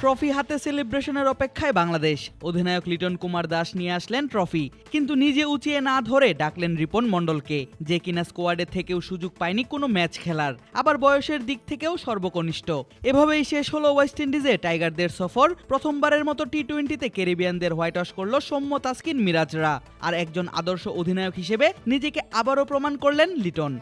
Trophy হাতে সেলিব্রেশনের অপেক্ষায় বাংলাদেশ। অধিনায়ক লিটন কুমার দাস নিয়ে আসলেন ট্রফি, কিন্তু নিজে উঁচিয়ে না ধরে ডাকলেন রিপন মণ্ডলকে, যে কিনা স্কোয়াডে থেকেও সুযোগ পায়নি কোনো ম্যাচ খেলার। আবার বয়সের দিক থেকেও সর্বকনিষ্ঠ। এভাবেই শেষ হলো ওয়েস্ট ইন্ডিজে টাইগারদের সফর। প্রথমবারের মতো টি টোয়েন্টিতে ক্যারিবিয়ানদের হোয়াইট ওয়াশ করল সৌম্য তাসকিন মিরাজরা। আর একজন আদর্শ অধিনায়ক হিসেবে নিজেকে আবারও প্রমাণ করলেন লিটন।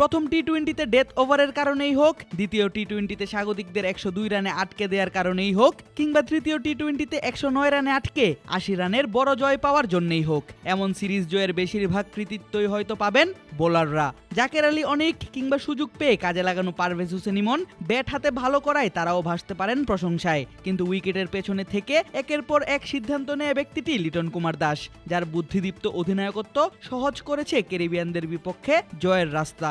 প্রথম টি টোয়েন্টিতে ডেথ ওভারের কারণেই হোক, দ্বিতীয় টি টোয়েন্টিতে স্বাগতিকদের একশো দুই রানে আটকে দেওয়ার কারণেই হোক, কিংবা তৃতীয় টি টোয়েন্টিতে একশো নয় রানে আটকে আশি রানের বড় জয় পাওয়ার জন্যই হোক, এমন সিরিজ জয়ের বেশিরভাগ কৃতিত্বই হয়তো পাবেন বোলাররা। জাকের আলী অনেক কিংবা সুযোগ পেয়ে কাজে লাগানো পারভেজ হোসেন ইমন ব্যাট হাতে ভালো করায় তারাও ভাসতে পারেন প্রশংসায়। কিন্তু উইকেটের পেছনে থেকে একের পর এক সিদ্ধান্ত নেয় ব্যক্তিটি লিটন কুমার দাস, যার বুদ্ধিদীপ্ত অধিনায়কত্ব সহজ করেছে ক্যারিবিয়ানদের বিপক্ষে জয়ের রাস্তা।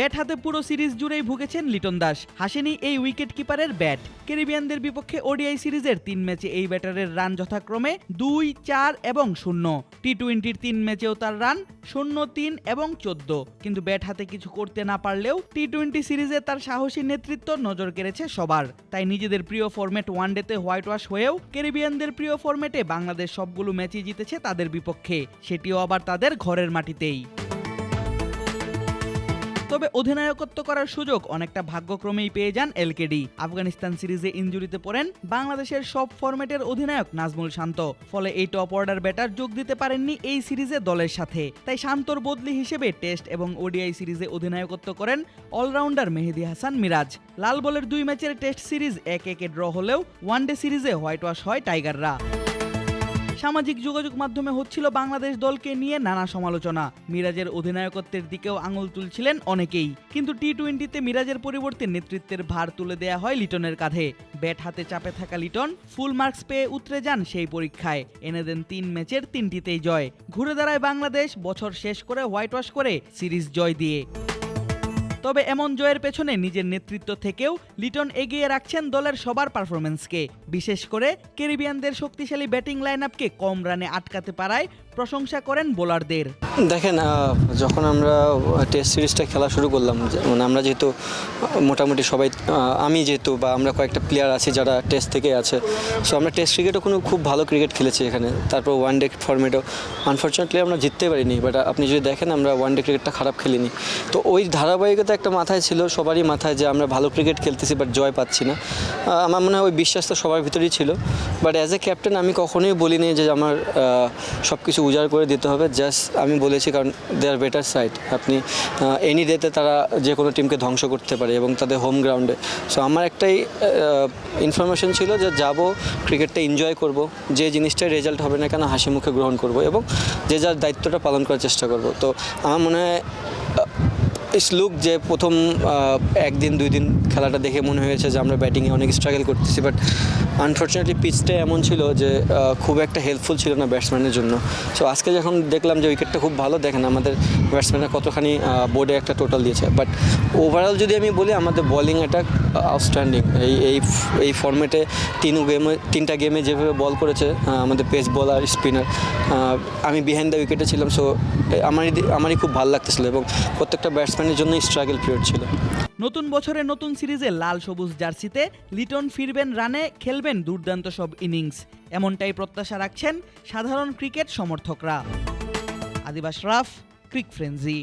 ব্যাট হাতে পুরো সিরিজ জুড়েই ভুগেছেন লিটন দাস। হাসেনি এই উইকেট কিপারের ব্যাট। ক্যারিবিয়ানদের বিপক্ষে ওডিআই সিরিজের তিন ম্যাচে এই ব্যাটারের রান যথাক্রমে দুই, চার এবং শূন্য। টি টোয়েন্টির তিন ম্যাচেও তার রান শূন্য, তিন এবং চোদ্দ। কিন্তু ব্যাট হাতে কিছু করতে না পারলেও টি টোয়েন্টি সিরিজে তার সাহসী নেতৃত্ব নজর কেড়েছে সবার। তাই নিজেদের প্রিয় ফরম্যাট ওয়ানডেতে হোয়াইট ওয়াশ হয়েও ক্যারিবিয়ানদের প্রিয় ফরম্যাটে বাংলাদেশ সবগুলো ম্যাচই জিতেছে তাদের বিপক্ষে। সেটিও আবার তাদের ঘরের মাটিতেই। তবে অধিনায়কত্ব করার সুযোগ অনেকটা ভাগ্যক্রমেই পেয়ে যান এলকেডি আফগানিস্তান সিরিজে ইনজুরিতে পড়েন বাংলাদেশের সব ফরম্যাটের অধিনায়ক নাজমুল শান্ত। ফলে এই টপ অর্ডার ব্যাটার যোগ দিতে পারেননি এই সিরিজে দলের সাথে। তাই শান্তর বদলি হিসেবে টেস্ট এবং ওডিআই সিরিজে অধিনায়কত্ব করেন অলরাউন্ডার মেহেদি হাসান মিরাজ। লাল বলের দুই ম্যাচের টেস্ট সিরিজ এক একে ড্র হলেও ওয়ানডে সিরিজে হোয়াইট ওয়াশ হয় টাইগাররা। সামাজিক যোগাযোগ মাধ্যমে হচ্ছিল বাংলাদেশ দলকে নিয়ে নানা সমালোচনা। মিরাজের অধিনায়কত্বের দিকেও আঙুল তুলছিলেন অনেকেই। কিন্তু টি টোয়েন্টিতে মিরাজের পরিবর্তে নেতৃত্বের ভার তুলে দেয়া হয় লিটনের কাঁধে। ব্যাট হাতে চাপে থাকা লিটন ফুল মার্কস পেয়ে উতরে যান সেই পরীক্ষায়। এনে দেন তিন ম্যাচের তিনটিতেই জয়। ঘুরে দাঁড়ায় বাংলাদেশ, বছর শেষ করে হোয়াইট ওয়াশ করে সিরিজ জয় দিয়ে। তবে এমন জয়ের পেছনে নিজের নেতৃত্ব থেকেও লিটন এগিয়ে রাখছেন দলের সবার পারফরমেন্সকে বিশেষ করে ক্যারিবিয়ানদের শক্তিশালী ব্যাটিং লাইন আপকে কম রানে আটকাতে পারায় প্রশংসা করেন বোলারদের। দেখেন যখন আমরা টেস্ট সিরিজটা খেলা শুরু করলাম মানে আমরা যেহেতু মোটামুটি সবাই আমি যেহেতু বা আমরা কয়েকটা প্লেয়ার আছি যারা টেস্ট থেকে আছে সো আমরা টেস্ট ক্রিকেটও কোনো খুব ভালো ক্রিকেট খেলেছি এখানে। তারপর ওয়ান ডে ফর্মেটও আনফর্চুনেটলি আমরা জিততে পারিনি বাট আপনি যদি দেখেন, আমরা ওয়ান ডে ক্রিকেটটা খারাপ খেলিনি। তো ওই ধারাবাহিকতা একটা মাথায় ছিল, সবারই মাথায় যে আমরা ভালো ক্রিকেট খেলতেছি বাট জয় পাচ্ছি না। আমার মনে হয় ওই বিশ্বাস তো সবার ভিতরেই ছিল। বাট অ্যাজ এ ক্যাপ্টেন আমি কখনোই বলিনি যে আমার সব কিছু উজাড় করে দিতে হবে। জাস্ট আমি বলেছি কারণ দে আর বেটার সাইড আপনি এনি ডেতে তারা যে কোনো টিমকে ধ্বংস করতে পারে এবং তাদের হোম গ্রাউন্ডে সো আমার একটাই ইনফরমেশন ছিল যে যাব ক্রিকেটটা এনজয় করব। যে জিনিসটাই রেজাল্ট হবে না কেন হাসি মুখে গ্রহণ করব এবং যে যার দায়িত্বটা পালন করার চেষ্টা করব। তো আমার মনে হয় ইস, লুক যে প্রথম একদিন, দুই দিন খেলাটা দেখে মনে হয়েছে যে আমরা ব্যাটিংয়ে অনেক স্ট্রাগল করতেছি বাট আনফর্চুনেটলি পিচটা এমন ছিল যে খুব একটা হেল্পফুল ছিল না ব্যাটসম্যানের জন্য। সো আজকে যখন দেখলাম যে উইকেটটা খুব ভালো, দেখেন আমাদের ব্যাটসম্যানরা কতখানি বোর্ডে একটা টোটাল দিয়েছে। বাট ওভারঅল যদি আমি বলি, আমাদের বোলিং অ্যাটাক আউটস্ট্যান্ডিং এই এই এই ফর্মেটে তিন গেমে তিনটা গেমে যেভাবে বল করেছে আমাদের পেস বলার স্পিনার আমি বিহাইন্ড দ্য উইকেটে ছিলাম সো আমারই আমারই খুব ভালো লাগতেছিল এবং প্রত্যেকটা ব্যাটসম্যানের জন্য স্ট্রাগল পিরিয়ড ছিল। নতুন বছরে নতুন সিরিজে লাল সবুজ জার্সিতে লিটন ফিরবেন রানে, খেলবেন দুর্দান্ত সব ইনিংস। এমনটাই প্রত্যাশা রাখছেন সাধারণ ক্রিকেট সমর্থকরা। আদিবাস রাফ, ক্রিক ফ্রেন্সি।